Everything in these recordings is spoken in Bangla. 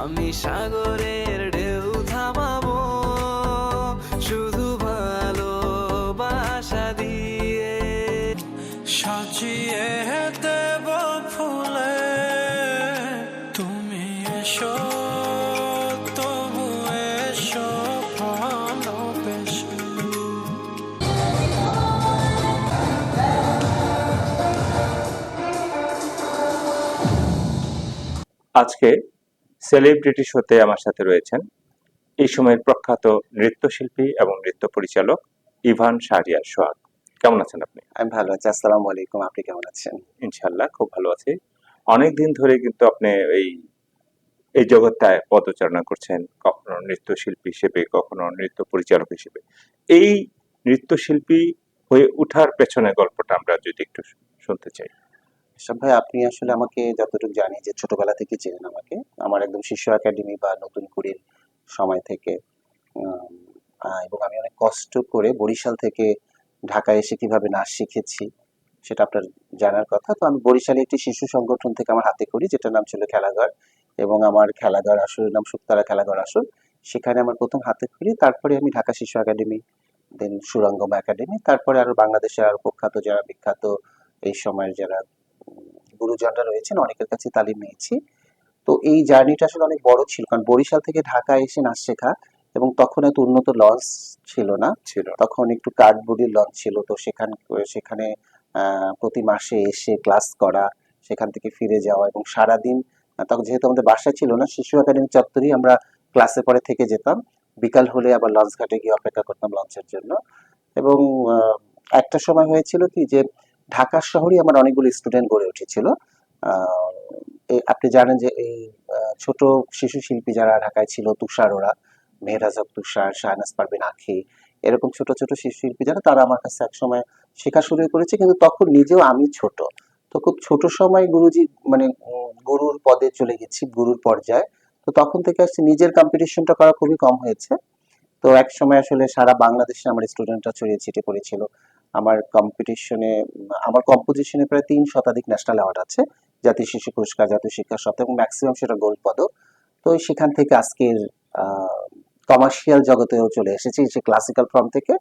আমি সাগরের ঢেউ থামাবো শুধু ভালোবাসা দিয়ে। সাজিয়ে দেব ফুলে তুমি এসো তবু এসো ভালোবেসে। আজকে সেলিব্রিটি শোতে আমার সাথে রয়েছেন। এই সময়ের প্রখ্যাত নৃত্যশিল্পী এবং নৃত্য পরিচালক ইভান শাহরিয়ার সোহাগ। কেমন আছেন আপনি? আমি ভালো আছি আসসালামু আলাইকুম। আপনি কেমন আছেন? ইনশাল্লাহ খুব ভালো আছি। অনেক দিন ধরে কিন্তু আপনি এই এই জগৎটায় পদচারণা করছেন কখনো নৃত্যশিল্পী হিসেবে কখনো নৃত্য পরিচালক হিসেবে। এই নৃত্যশিল্পী হয়ে ওঠার পেছনে গল্পটা আমরা যদি একটু শুনতে চাই। সব ভাই, আপনি আসলে আমাকে যতটুকু জানি যে ছোটবেলা থেকে চেনেন আমাকে। আমার একদম শিশু একাডেমি বা নতুন কুড়ির সময় থেকে এবং আমি অনেক কষ্ট করে বরিশাল থেকে ঢাকায় এসে কীভাবে নাচ শিখেছি, সেটা আপনার জানার কথা। তো আমি বরিশালে একটি শিশু সংগঠন থেকে আমার হাতে করি, যেটার নাম ছিল খেলাঘর, এবং আমার খেলাঘর আসরের নাম শুক্তারা খেলাঘর আসর সেখানে আমার প্রথম হাতে করি, তারপরে আমি ঢাকা শিশু একাডেমি, দেন সুরঙ্গম একাডেমি, তারপরে আরও বাংলাদেশের আরও প্রখ্যাত, যারা বিখ্যাত এই সময়ের যারা গুরুজনরা রয়েছেন অনেকের কাছে তালিম নিয়েছি। তো এই জার্নিটা আসলে অনেক বড় ছিল কারণ বরিশাল থেকে ঢাকা এসে নাচ শেখা এবং তখন এত উন্নত লঞ্চ ছিল না। ছিল তখন একটু কার্ডবোর্ডের লঞ্চ ছিল তো সেখান সেখানে প্রতি মাসে এসে ক্লাস করা সেখান থেকে ফিরে যাওয়া এবং সারাদিন আহ, তখন যেহেতু আমাদের বাসা ছিল না শিশু একাডেমি চত্বরেই আমরা ক্লাসে পরে থেকে যেতাম। বিকাল হলে আবার লঞ্চ ঘাটে গিয়ে অপেক্ষা করতাম লঞ্চের জন্য। এবং একটা সময় হয়েছিল কি যে ঢাকা শহরে আমার অনেকগুলো স্টুডেন্ট গড়ে উঠেছিল। আপনি জানেন যে এই ছোট শিশু শিল্পী যারা ঢাকায় ছিল, তুষার ওরা মেহরাজ তুষার, শাহনাজ পারবেন আখি, এরকম ছোট ছোট শিশু শিল্পী যারা, তারা আমার কাছে একসময় শেখা শুরু করেছে। কিন্তু তখন নিজেও আমি ছোট। তো খুব ছোট সময় গুরুজি মানে গুরুর পদে চলে গেছি, গুরুর পর্যায়ে। তো তখন থেকে আসছে, নিজের কম্পিটিশনটা করা খুবই কম হয়েছে। তো এক সময় আসলে সারা বাংলাদেশে আমার স্টুডেন্টরা ছড়িয়ে ছিটে পড়েছিল। আমার কম্পিটিশনে আমার কম্পোজিশনে প্রায় তিন শতাধিক ন্যাশনাল অ্যাওয়ার্ড আছে, জাতীয় শিশু পুরস্কার, জাতীয় শিক্ষা সত্ত্বে এবং ম্যাক্সিমাম সেটা গোল্ড পদক। তো সেখান থেকে আজকের কমার্শিয়াল জগতেও চলে এসেছি সে ক্লাসিক্যাল ফর্ম থেকে।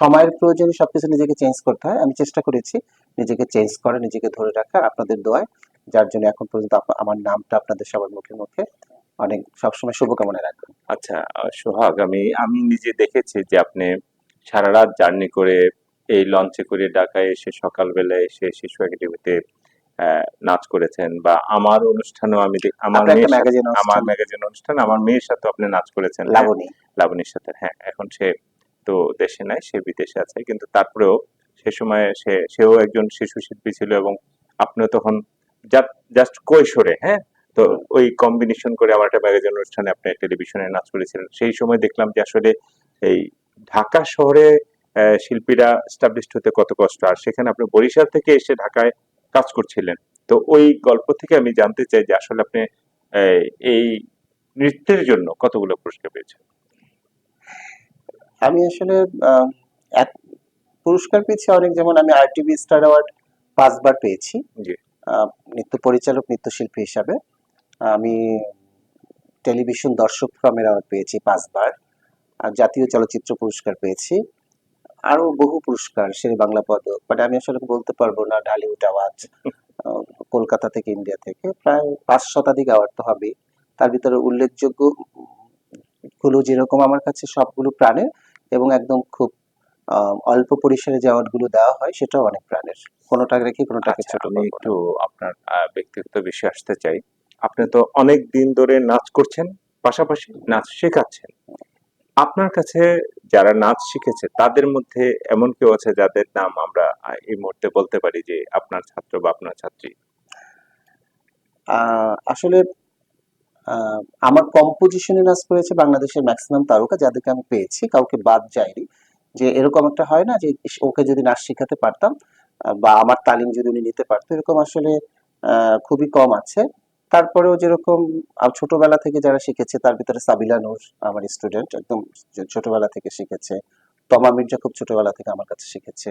সময়ের প্রয়োজনে সবকিছু নিজেকে চেঞ্জ করতে হয়। আমি চেষ্টা করেছি নিজেকে চেঞ্জ করা, নিজেকে ধরে রাখা আপনাদের দোয়ায়। যার জন্য এখন পর্যন্ত আমার নামটা আপনাদের সবার মুখে মুখে অনেক, সবসময় শুভকামনা রাখবেন আচ্ছা সোহাগ, আমি আমি নিজে দেখেছি যে আপনি সারা রাত জার্নি করে এই লঞ্চে করে ঢাকায় এসে সকালবেলা এসে শিশু একাডেমিতে নাচ করেছেন বা আমার অনুষ্ঠানেও আমি আমার আমার ম্যাগাজিন অনুষ্ঠান আমার মেয়ের সাথে আপনি নাচ করেছেন হ্যাঁ, লাবণী। লাবণীর সাথে হ্যাঁ। এখন সে তো দেশে নাই সে বিদেশে আছে। কিন্তু তারপরেও সে সময় সে সেও একজন শিশু শিল্পী ছিল এবং আপনিও তখন জাস্ট কৈশোরে হ্যাঁ? তো ওই কম্বিনেশন করে আমার একটা ম্যাগাজিন অনুষ্ঠানে আপনি টেলিভিশনে নাচ করেছিলেন। সেই সময় দেখলাম যে আসলে এই ঢাকা শহরে শিল্পীরা স্টাবলিশড হতে কত কষ্ট। আর সেখানে আপনি বরিশাল থেকে এসে ঢাকায় কাজ করছিলেন। তো ওই গল্প থেকে আমি জানতে চাই যে আসলে আপনি এই নৃত্যের জন্য কতগুলো পুরস্কার পেয়েছেন? আমি আসলে এক- পুরস্কার পেয়েছি অনেক। যেমন আমি আরটিভি স্টার অ্যাওয়ার্ড পাঁচবার পেয়েছি। নৃত্য পরিচালক নৃত্যশিল্পী হিসাবে। আমি টেলিভিশন দর্শক ফ্রমের অ্যাওয়ার্ড পেয়েছি পাঁচবার। আর জাতীয় চলচ্চিত্র পুরস্কার পেয়েছি। আরও বহু পুরস্কার শেরে বাংলা পদক বাট আমি আসলে বলতে পারব না ঢালিউড আহ, কলকাতা থেকে ইন্ডিয়া থেকে। প্রায় পাঁচ শতাধিক অ্যাওয়ার্ড তো হবেই। তার ভিতরে উল্লেখযোগ্যগুলো যেরকম আমার কাছে সবগুলো প্রাণের এবং একদম খুব অল্প পরিসরে যে অ্যাওয়ার্ডগুলো দেওয়া হয় সেটাও অনেক প্রাণের। কোনোটা রেখে কোনোটাকে আচ্ছা, ছোট আমি একটু আপনার আহ, ব্যক্তিগত বিষয়ে আসতে চাই। আপনি তো অনেক দিন ধরে নাচ করছেন পাশাপাশি নাচ শেখাচ্ছেন। আপনার কাছে যারা নাচ শিখেছে, তাদের মধ্যে এমন কেউ আছে যাদের নাম আমরা এই মুহূর্তে বলতে পারি যে আপনার ছাত্র বা আপনার ছাত্রী? আসলে আমার কম্পোজিশনে নাচ করেছে বাংলাদেশের ম্যাক্সিমাম তারকা যাদেরকে আমি পেয়েছি, কাউকে বাদ যায়নি। যে এরকম একটা হয় না যে ওকে যদি নাচ শেখাতে পারতাম, বা আমার তালিম যদি উনি নিতে পারতো, এরকম আসলে খুবই কম আছে। তারপরেও যেরকম ছোটবেলা থেকে যারা শিখেছে, তার ভিতরে সাবিলা নূর আমার স্টুডেন্ট একদম ছোটবেলা থেকে শিখেছে। তমা মির্জা খুব ছোটবেলা থেকে আমার কাছে শিখেছে।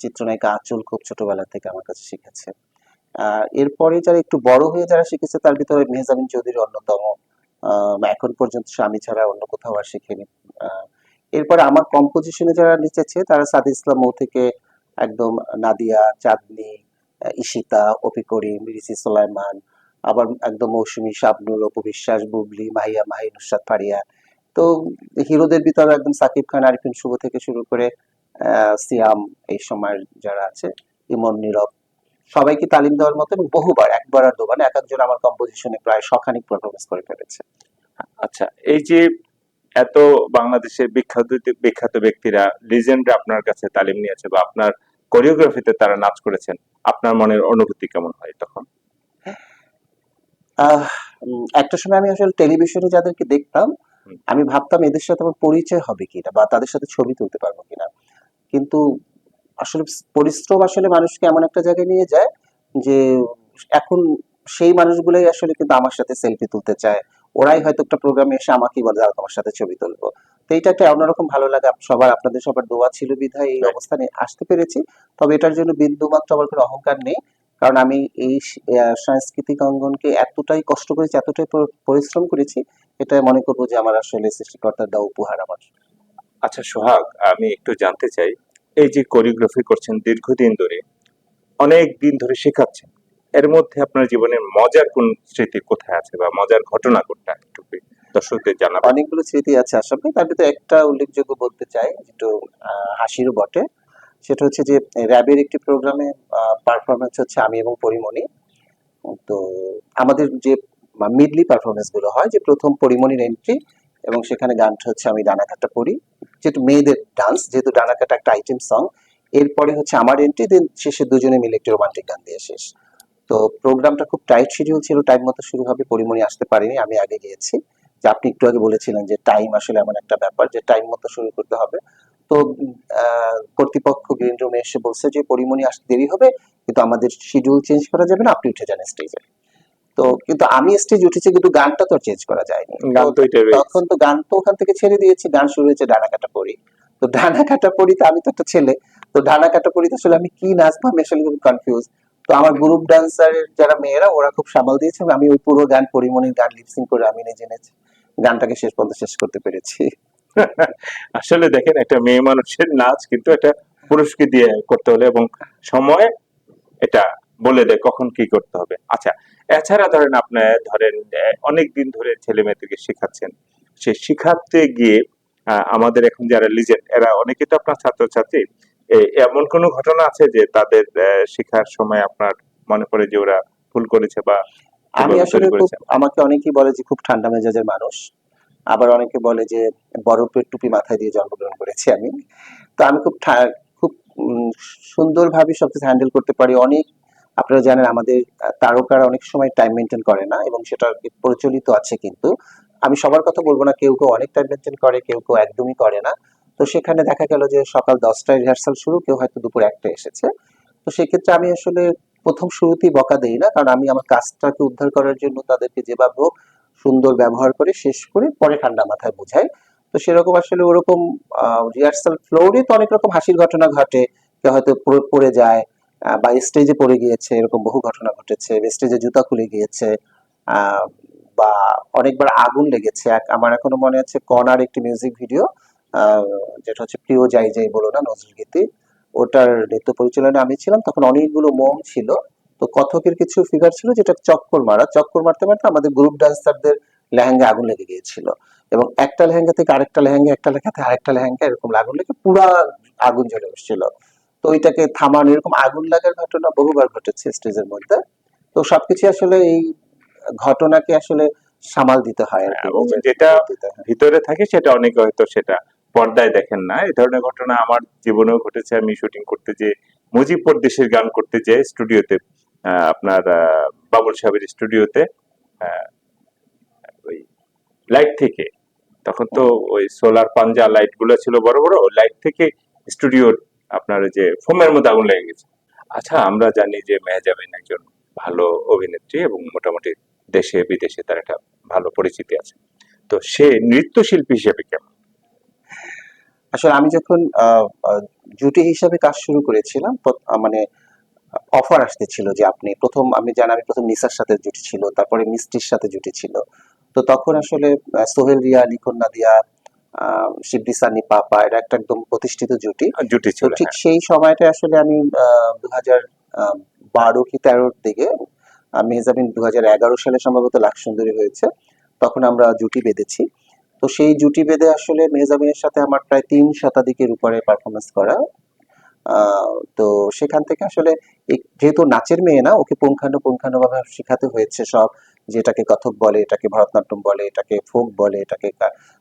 চিত্রনায়িকা আঁচল খুব ছোটবেলা থেকে আমার কাছে শিখেছে। এরপরে যারা একটু বড় হয়ে যারা শিখেছে, তার ভিতরে মেহজাবিন চৌধুরী অন্যতম। এখন পর্যন্ত স্বামী ছাড়া অন্য কোথাও আর শিখেনি। এরপরে আমার কম্পোজিশনে যারা নিচেছে তারা সাদি ইসলাম মৌ থেকে একদম নাদিয়া, চাঁদনি ঈশিতা, অপি করিম রিসি সোলাইমান আবার একদম মৌসুমী শাবনুর অপু বিশ্বাস বুবলি, মাহিয়া মাহি নুসরাত ফারিয়া। তো হিরোদের ভিতরে একদম সাকিব খান, আরিফিন শুভ থেকে শুরু করে সিয়াম এই সময়ের যারা আছে, ইমন, নীরব, সবাইকে তালিম দেওয়ার মতো এবং বহুবার, একবার আর দুবার এক একজন আমার কম্পোজিশনে প্রায় শখানিক পারফরমেন্স করে ফেলেছে। আচ্ছা এই যে এত বাংলাদেশের বিখ্যাত বিখ্যাত ব্যক্তিরা লিজেন্ডরা আপনার কাছে তালিম নিয়েছে বা আপনার কোরিওগ্রাফিতে তারা নাচ করেছেন, আপনার মনের অনুভূতি কেমন হয় তখন? একটা সময় আমি আসলে টেলিভিশনে যাদেরকে দেখতাম আমি ভাবতাম এদের সাথে আমার পরিচয় হবে কিনা বা তাদের সাথে ছবি তুলতে পারব কিনা। কিন্তু আসলে পরিশ্রম আসলে মানুষকে এমন একটা জায়গায় নিয়ে যায় যে এখন সেই মানুষগুলোই আসলে কিন্তু আমার সাথে সেলফি তুলতে চায়। ওরাই হয়তো একটা প্রোগ্রামে এসে আমাকেই বলে দাঁড়া তোমার সাথে ছবি তুলবো। তো এটা একটা অন্যরকম ভালো লাগে। সবার আপনাদের সবার দোয়া ছিল বিধায় এই অবস্থানে আসতে পেরেছি। তবে এটার জন্য বিন্দু মাত্র আমার কোনো অহংকার নেই। কারণ আমি এই সাংস্কৃতিক অঙ্গনকে এতটাই কষ্ট করেছি এতটাই পরিশ্রম করেছি এটা মনে করব যে আমার আসলে সৃষ্টিকর্তার দেওয়া উপহার আমার। আচ্ছা সোহাগ আমি একটু জানতে চাই এই যে কোরিওগ্রাফি করছেন দীর্ঘদিন ধরে অনেক দিন ধরে শেখাচ্ছেন এর মধ্যে আপনার জীবনের মজার কোন স্মৃতি কোথায় আছে বা মজার ঘটনা কোনটা? একটু দর্শকদের জানাবেন। অনেকগুলো স্মৃতি আছে আসলে তার ভিতরে একটা উল্লেখযোগ্য বলতে চাই একটু আহ, হাসিরও বটে। সেটা হচ্ছে যে র্যাবের একটি প্রোগ্রামে পারফরমেন্স হচ্ছে আমি এবং পরিমণি। তো আমাদের যে মিডলি পারফরমেন্সগুলো হয়, যে প্রথম পরিমণির এন্ট্রি এবং সেখানে গানটা হচ্ছে আমি ডানাকাটা পড়ি যেটা মেয়েদের ডান্স যেহেতু ডানাকাটা একটা আইটেম সং এরপরে হচ্ছে আমার এন্ট্রি দেন শেষে দুজনে মিলে একটি রোমান্টিক গান দিয়ে শেষ। তো প্রোগ্রামটা খুব টাইট শিডিউল ছিল টাইম মতো শুরু হবে, পরিমণি আসতে পারিনি, আমি আগে গিয়েছি। যে আপনি একটু আগে বলেছিলেন যে টাইম আসলে এমন একটা ব্যাপার যে টাইম মতো শুরু করতে হবে। তো কর্তৃপক্ষ গ্রিন রুমে এসে বলছে যে পরিমণি আসতে দেরি হবে কিন্তু আমাদের শিডিউল চেঞ্জ করা যাবে না আপনি উঠে যান স্টেজে তো কিন্তু আমি স্টেজ উঠেছি কিন্তু গানটা তো চেঞ্জ করা যায়নি। তখন তো গান তো ওখান থেকে ছেড়ে দিয়েছি গান শুরু হয়েছে ডানা কাটা পড়ি তো ডানা কাটা পড়ি তো আমি তো একটা ছেলে তো ডানা কাটা পড়িতে আসলে আমি কি নাচবো আমি আসলে খুব কনফিউজ তো আমার গ্রুপ ডান্সারের যারা মেয়েরা ওরা খুব সামাল দিয়েছে আমি ওই পুরো গান পরিমণির গান লিপসিং করে আমি নিজে নেছি গানটাকে শেষ পর্যন্ত শেষ করতে পেরেছি। আসলে দেখেন একটা মেয়ে মানুষের নাচ কিন্তু একটা পুরুষকে দিয়ে করতে হলে এবং সময় এটা বলে দেয় কখন কি করতে হবে। আচ্ছা এছাড়া ধরেন আপনি ধরেন অনেক দিন ধরে ছেলে মেয়েদেরকে শেখাচ্ছেন। সে শিখাতে গিয়ে আমাদের এখন যারা লিজেন্ড এরা অনেকে তো আপনার ছাত্রছাত্রী। এমন কোনো ঘটনা আছে যে তাদের শেখার সময় আপনার মনে পড়ে যে ওরা ভুল করেছে বা আমি আসলে? আমাকে অনেকেই বলে যে খুব ঠান্ডা মেজাজের মানুষ। আবার অনেকে বলে যে বরফের টুপি মাথায় দিয়ে জন্মগ্রহণ করেছি আমি। তো আমি খুব খুব সুন্দরভাবে সবকিছু হ্যান্ডেল করতে পারি। অনেক, আপনারা জানেন আমাদের তারকারা অনেক সময় টাইম মেনটেন করে না এবং সেটা প্রচলিত আছে কিন্তু। আমি সবার কথা বলব না, কেউ কেউ অনেক টাইম মেনটেন করে, কেউ কেউ একদমই করে না। তো সেখানে দেখা গেল যে সকাল দশটায় রিহার্সাল শুরু, কেউ হয়তো দুপুর একটা এসেছে। তো সেক্ষেত্রে আমি আসলে প্রথম শুরুতেই বকা দেই না, কারণ আমি আমার কাজটাকে উদ্ধার করার জন্য তাদেরকে যেভাবে হোক সুন্দর ব্যবহার করে শেষ করে পরে ঠান্ডা মাথায় বোঝায়। তো সেরকম আসলে ওরকম রিহার্সাল ফ্লোরে তো অনেক রকম হাসির ঘটনা ঘটে, কেউ হয়তো পড়ে- যায় বা স্টেজে পড়ে গিয়েছে, এরকম বহু ঘটনা ঘটেছে স্টেজে জুতা খুলে গিয়েছে বা অনেকবার আগুন লেগেছে। এক, আমার এখনও মনে আছে কনার একটি মিউজিক ভিডিও যেটা হচ্ছে প্রিয় যাই যাই বলো না নজরুল গীতি ওটার নৃত্য পরিচালনা আমি ছিলাম, তখন অনেকগুলো মোম ছিল তো কথকের কিছু ফিগার ছিল যেটা চক্কর মারা। চক্কর মারতে মারতে আমাদের গ্রুপ ডান্সারদের লেহেঙ্গা আগুন লেগে গিয়েছিল। এবং একটা লেহেঙ্গা থেকে আরেকটা লেহেঙ্গা একটা লেহেঙ্গা থেকে আরেকটা লেহেঙ্গা এরকম আগুন লেগে পুরা আগুন জ্বলে বসছিল তো ওইটাকে থামানো এরকম আগুন লাগার ঘটনা বহুবার ঘটেছে স্টেজের মধ্যে। তো সবকিছু আসলে এই ঘটনাকে আসলে সামাল দিতে হয় এবং যেটা ভিতরে থাকে সেটা অনেকে হয়তো সেটা পর্দায় দেখেন না। এই ধরনের ঘটনা আমার জীবনেও ঘটেছে। আমি শুটিং করতে যে মুজিবপুর দেশের গান করতে যে স্টুডিওতে আপনার বাবুল সাহেবের স্টুডিওতে ওই লাইট থেকে। তখন তো ওই সোলার পাঞ্জা লাইটগুলো ছিল বড় বড় লাইট থেকে স্টুডিওর আপনার যে ফোমের মধ্যে আগুন লেগে গেছে। আচ্ছা আমরা জানি যে মেহজাবিন একজন ভালো অভিনেত্রী এবং মোটামুটি দেশে, বিদেশে তার একটা ভালো পরিচিতি আছে। তো সে নৃত্যশিল্পী হিসেবে কেমন? আসলে আমি যখন জুটি হিসাবে কাজ শুরু করেছিলাম মানে অফার আসতেছিল যে আপনি প্রথম আমি জানি আমি প্রথম নিসার সাথে জুটি ছিল তারপরে মিষ্টির সাথে জুটি ছিল। তো তখন আসলে সোহেল রিয়া লিখন নাদিয়া শিবলি সানি পাপা এটা একটা একদম প্রতিষ্ঠিত জুটি। জুটি ছিল ঠিক হ্যাঁ। সেই সময়টা আসলে আমি দু হাজার বারো কি তেরোর দিকে মেহজাবিন দু হাজার এগারো সালে সম্ভবত লাখ সুন্দরী হয়েছে তখন আমরা জুটি বেঁধেছি। তো সেই জুটি বেঁধে আসলে মেহজাবিনের সাথে আমার প্রায় তিন শতাধিকের উপরে পারফরমেন্স করা। তো সেখান থেকে আসলে যেহেতু নাচের মেয়ে না, ওকে পুঙ্খানু পুঙ্খানুভাবে শেখাতে হয়েছে সব। যেটাকে কথক বলে, এটাকে ভরতনাট্যম বলে, এটাকে ফোক বলে, এটাকে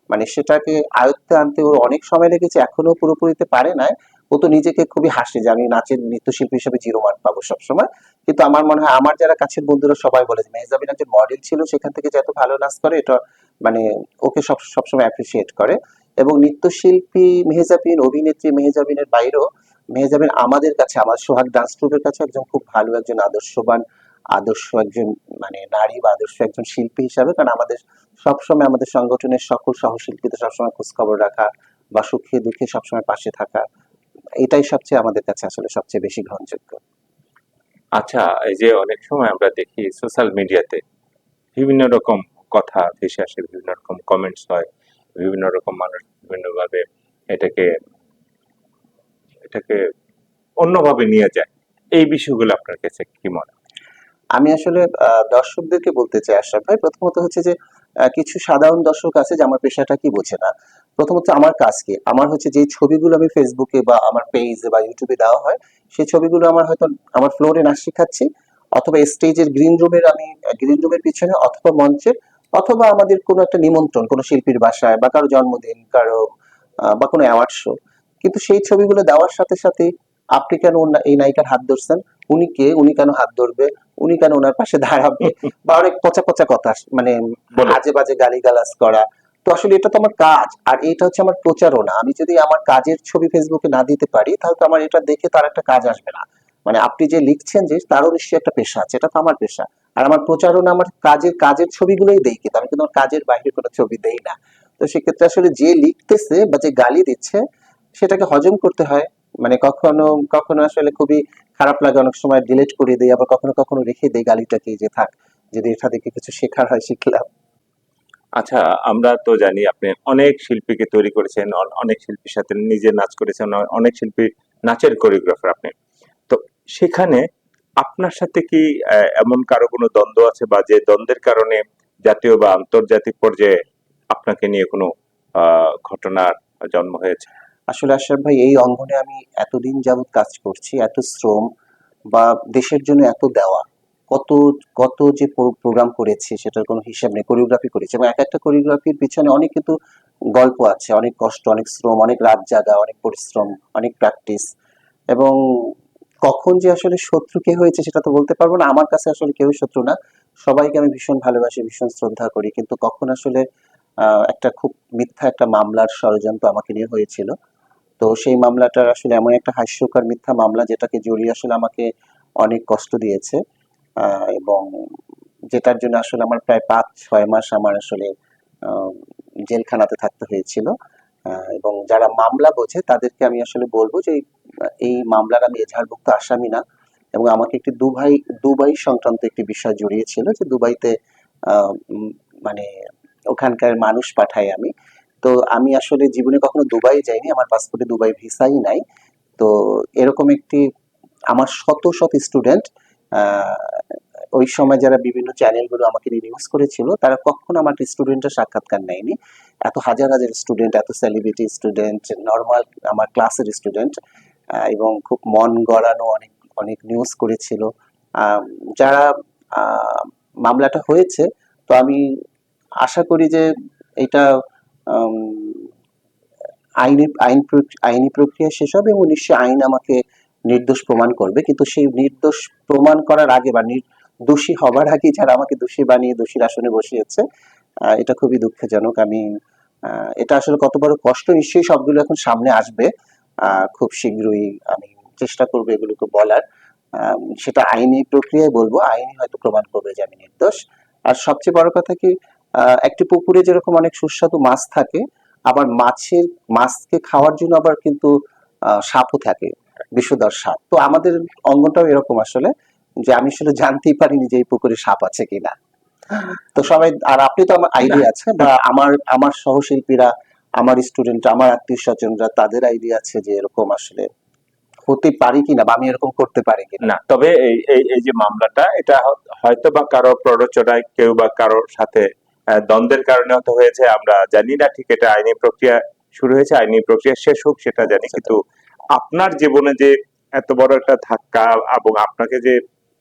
মানে সেটাকে আয়ত্তে আনতে ওর অনেক সময় লেগেছে এখনও পুরোপুরিতে পারে না ও তো নিজেকে খুবই হাসে যে আমি নাচের নৃত্যশিল্পী হিসেবে জিরো মান পাবো সবসময়। কিন্তু আমার মনে হয়, আমার যারা কাছের বন্ধুরা সবাই বলে যে মেহজাবিন একজন মডেল ছিল, সেখান থেকে যে এত ভালো নাচ করে, এটা মানে ওকে সব, সবসময় অ্যাপ্রিসিয়েট করে। এবং নৃত্যশিল্পী মেহজাবিন, অভিনেত্রী মেহজাবিনের বাইরেও মেহজাবিন আমাদের কাছে, আমার সোহাগ ডান্স গ্রুপের কাছে একজন খুব ভালো একজন আদর্শবান, আদর্শ একজন মানে নারী বা আদর্শ একজন শিল্পী হিসাবে, কারণ আমাদের সবসময় আমাদের সংগঠনের সকল সহশিল্পীদের সবসময় খোঁজখবর রাখা বা সুখে দুঃখে সবসময় পাশে থাকা, এটাই সবচেয়ে আমাদের কাছে আসলে সবচেয়ে বেশি গ্রহণযোগ্য। আচ্ছা এই যে অনেক সময় আমরা দেখি সোশ্যাল মিডিয়াতে বিভিন্ন রকম কথা ভেসে আসে, বিভিন্ন রকম কমেন্টস হয়, বিভিন্ন রকম মানুষ বিভিন্নভাবে এটাকে এটাকে অন্যভাবে নিয়ে যায়। এই বিষয়গুলো আপনার কাছে কি মনে হয়? আমি আসলে দর্শকদেরকে বলতে চাই, আশরাফ ভাই। প্রথমত হচ্ছে যে কিছু সাধারণ দর্শক আছে যে আমার পেশাটা কি বোঝে না। প্রথমত আমার কাজ কি? আমার হচ্ছে যে ছবিগুলো আমি ফেসবুকে বা আমার পেজে বা ইউটিউবে দেওয়া হয়, সেই ছবিগুলো আমার হয়তো, আমার ফ্লোরে নাচ শেখাচ্ছি। অথবা স্টেজের গ্রিন রুমের আমি গ্রিন রুমের পিছনে অথবা মঞ্চের অথবা আমাদের কোনো একটা নিমন্ত্রণ, কোনো শিল্পীর বাসায় বা কারও জন্মদিন, কারও বা কোনো অ্যাওয়ার্ড শো কিন্তু সেই ছবিগুলো দেওয়ার সাথে সাথে আপনি কেন এই নায়িকার হাত ধরছেন? উনি কে? উনি কেন হাত ধরবে? উনি কেন ওনার পাশে দাঁড়াবে? বা অনেক পচা পচা কথা মানে। আজে বাজে গালিগালাজ করা। তো আসলে এটা তো আমার কাজ। আর এটা হচ্ছে আমার প্রচারণা। আমি যদি আমার কাজের ছবি ফেসবুকে না দিতে পারি তাহলে তো আমার এটা দেখে তার একটা কাজ আসবে না। মানে আপনি যে লিখছেন যে তারও নিশ্চয়ই একটা পেশা আছে এটা তো আমার পেশা। আর আমার প্রচারণা আমার কাজের কাজের ছবিগুলোই দেই কিন্তু আমি কিন্তু আমার কাজের বাইরে কোনো ছবি দেই না। তো সেক্ষেত্রে আসলে যে লিখতেছে বা যে গালি দিচ্ছে সেটাকে হজম করতে হয়। মানে কখনো কখনো আসলে খুবই খারাপ লাগে, অনেক সময় ডিলিট করে দেই, আবার কখনো কখনো রেখে দেই গালিটাকে যে থাক, যদি এটা থেকে কিছু শেখার হয় শিখলাম। আচ্ছা আমরা তো জানি আপনি অনেক শিল্পীকে তৈরি করেছেন অনেক শিল্পীর সাথে নিজে নাচ করেছেন অনেক শিল্পী নাচের কোরিওগ্রাফার আপনি। তো সেখানে আপনার সাথে কি এমন কারও কোনো দ্বন্দ্ব আছে বা যে দ্বন্দ্বের কারণে জাতীয় বা আন্তর্জাতিক পর্যায়ে আপনাকে নিয়ে কোনো ঘটনার জন্ম হয়েছে? আসলে আশরাফ ভাই, এই অঙ্গনে আমি এতদিন যাবৎ কাজ করছি, এত শ্রম বা দেশের জন্য এত দেওয়া, কত কত যে প্রোগ্রাম করেছি সেটার কোনো হিসাব নেই কোরিওগ্রাফি করেছি এবং এক একটা কোরিওগ্রাফির পিছনে অনেক কিন্তু গল্প আছে, অনেক কষ্ট, অনেক শ্রম, অনেক রাত জাগা, অনেক পরিশ্রম, অনেক প্র্যাকটিস এবং কখন যে আসলে শত্রু কে হয়েছে সেটা তো বলতে পারব না, আমার কাছে আসলে কেউ শত্রু না, সবাইকে আমি ভীষণ ভালোবাসি, ভীষণ শ্রদ্ধা করি, কিন্তু কখন আসলে একটা খুব মিথ্যা একটা মামলার ষড়যন্ত্র আমাকে নিয়ে হয়েছিল তো সেই মামলাটার আসলে এমন একটা হাস্যকর মিথ্যা মামলা যেটাকে জড়িয়ে আসলে আমাকে অনেক কষ্ট দিয়েছে এবং যেটার জন্য আসলে আমার প্রায় পাঁচ, ছয় মাস আমার আসলে জেলখানাতে থাকতে হয়েছিল এবং যারা মামলা বোঝে তাদেরকে আমি আসলে বলব যে এই- এই মামলার আমি এজাহারভুক্ত আসামি না, এবং আমাকে একটি দুবাই দুবাই সংক্রান্ত একটি বিষয় জড়িয়েছিল যে দুবাইতে মানে ওখানকার মানুষ পাঠাই আমি তো আমি আসলে জীবনে কখনো দুবাই যাইনি, আমার পাসপোর্টে দুবাই ভিসাই নাই। তো এরকম একটি, আমার শত শত স্টুডেন্ট ওই সময় যারা বিভিন্ন চ্যানেলগুলো আমাকে নিউজ করেছিল, তারা কখনো আমার স্টুডেন্টের সাক্ষাৎকার নেয়নি। এত হাজার হাজার স্টুডেন্ট এত সেলিব্রিটি স্টুডেন্ট নর্মাল আমার ক্লাসের স্টুডেন্ট এবং খুব মন গড়ানো অনেক অনেক নিউজ করেছিল। যারা মামলাটা হয়েছে, তো আমি আশা করি যে এটা আইনি, আইন আইনি প্রক্রিয়া শেষ হবে এবং নিশ্চয়ই আইন আমাকে নির্দোষ প্রমাণ করবে। কিন্তু সেই নির্দোষ প্রমাণ করার আগে বা দোষী হবার আগে যারা আমাকে দোষী বানিয়ে, দোষীর আসনে বসিয়েছে এটা খুবই দুঃখজনক। আমি এটা আসলে কত বড় কষ্ট, নিশ্চয়ই সবগুলো এখন সামনে আসবে। খুব শীঘ্রই আমি চেষ্টা করব এগুলোকে বলার। সেটা আইনি প্রক্রিয়ায় বলব আইনি হয়তো প্রমাণ করবে যে আমি নির্দোষ। আর সবচেয়ে বড় কথা কি একটি পুকুরে যেরকম অনেক সুস্বাদু মাছ থাকে আবার মাছের মাছকে খাওয়ার জন্য আবার কিন্তু সাপও থাকে বিষধর সাপ। তো আমাদের অঙ্গনটাও এরকম আসলে যে আমি আসলে জানতেই পারিনি যে এই পুকুরে সাপ আছে কিনা। তো সবাই আর আপনি তো আমার আইডিয়া আছে বা আমার আমার সহশিল্পীরা আমার স্টুডেন্ট আমার আত্মীয় স্বজনরা তাদের আইডিয়া আছে যে এরকম আসলে হতে পারি কিনা বা আমি এরকম করতে পারি কিনা। না তবে এই এই যে মামলাটা এটা হয়তো বা কারও প্ররোচনায় কেউ বা কারোর সাথে দ্বন্দ্বের কারণে হয়তো হয়েছে আমরা জানি না ঠিক এটা আইনি প্রক্রিয়া শুরু হয়েছে আইনি প্রক্রিয়া শেষ হোক সেটা জানি। কিন্তু আপনার জীবনে যে এত বড় একটা ধাক্কা এবং আপনাকে যে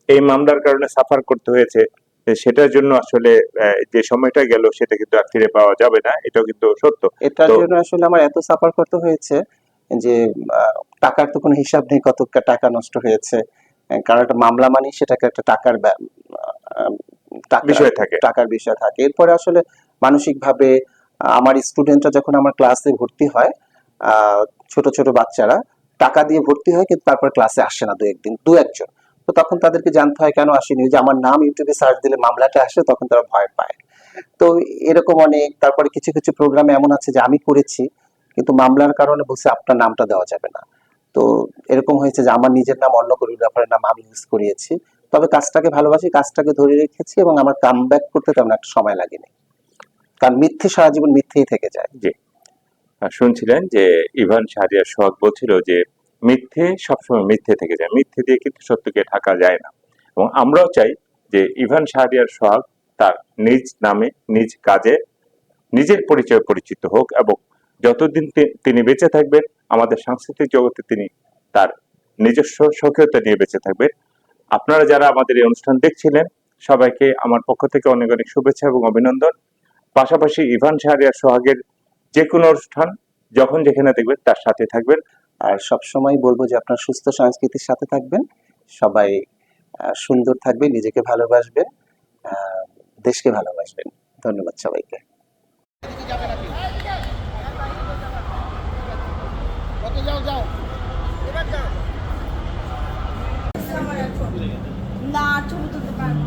এই মামলার কারণে সাফার করতে হয়েছে সেটার জন্য আসলে যে সময়টা গেল সেটা কিন্তু আর ফিরে পাওয়া যাবে না এটাও কিন্তু সত্য। এটার জন্য আসলে আমার এত সাফার করতে হয়েছে যে টাকার তো কোনো হিসাব নেই কত টাকা নষ্ট হয়েছে। কারণ একটা মামলা মানে সেটাকে একটা টাকার বিষয় থাকে। টাকার বিষয় থাকে। এরপরে আসলে মানসিক ভাবে আমার স্টুডেন্টরা যখন আমার ক্লাসে ভর্তি হয় ছোট ছোট বাচ্চারা টাকা দিয়ে ভর্তি হয় কিন্তু তারপর ক্লাসে আসে না দু একদিন দু একজন। তো তখন তাদেরকে জানতে হয় কেন আসেনি? যে আমার নাম ইউটিউবে সার্চ দিলে মামলাটা আসে তখন তারা ভয় পায়। তো এরকম অনেক তারপরে কিছু কিছু প্রোগ্রাম এমন আছে যে আমি করেছি কিন্তু মামলার কারণে বলছে আপনার নামটা দেওয়া যাবে না। তো এরকম হয়েছে যে আমার নিজের নাম অন্য কোরিওগ্রাফারের নাম আমি ইউজ করিয়েছি। তবে কাজটাকে ভালোবাসি কাজটাকে ধরে রেখেছি এবং আমার কাম ব্যাক করতে তেমন একটা সময় লাগেনি। কারণ মিথ্যে সারা জীবন মিথ্যেই থেকে যায়। আহ, শুনছিলেন যে ইভান শাহরিয়ার সোহাগ বলছিল যে মিথ্যে সবসময় মিথ্যে থেকে যায়। মিথ্যে দিয়ে কিন্তু সত্যকে ঢাকা যায় না। এবং আমরাও চাই যে ইভান শাহরিয়ার সোহাগ তার নিজ নামে নিজ কাজে নিজের পরিচয় পরিচিত হোক এবং যতদিন তিনি বেঁচে থাকবেন আমাদের সাংস্কৃতিক জগতে তিনি তার নিজস্ব সক্রিয়তা নিয়ে বেঁচে থাকবেন। আপনারা যারা আমাদের এই অনুষ্ঠান দেখছিলেন, সবাইকে আমার পক্ষ থেকে অনেক অনেক শুভেচ্ছা এবং অভিনন্দন। পাশাপাশি ইভান শাহরিয়ার সোহাগের যে কোনো অনুষ্ঠান, যখন যেখানে দেখবেন, তার সাথে থাকবেন। আর সব সময় বলব যে আপনার সুস্থ সংস্কৃতির সাথে থাকবেন। সবাই সুন্দর থাকবে নিজেকে ভালোবাসবেন দেশকে ভালোবাসবেন। ধন্যবাদ সবাইকে। না ছবি তুলতে পারব। না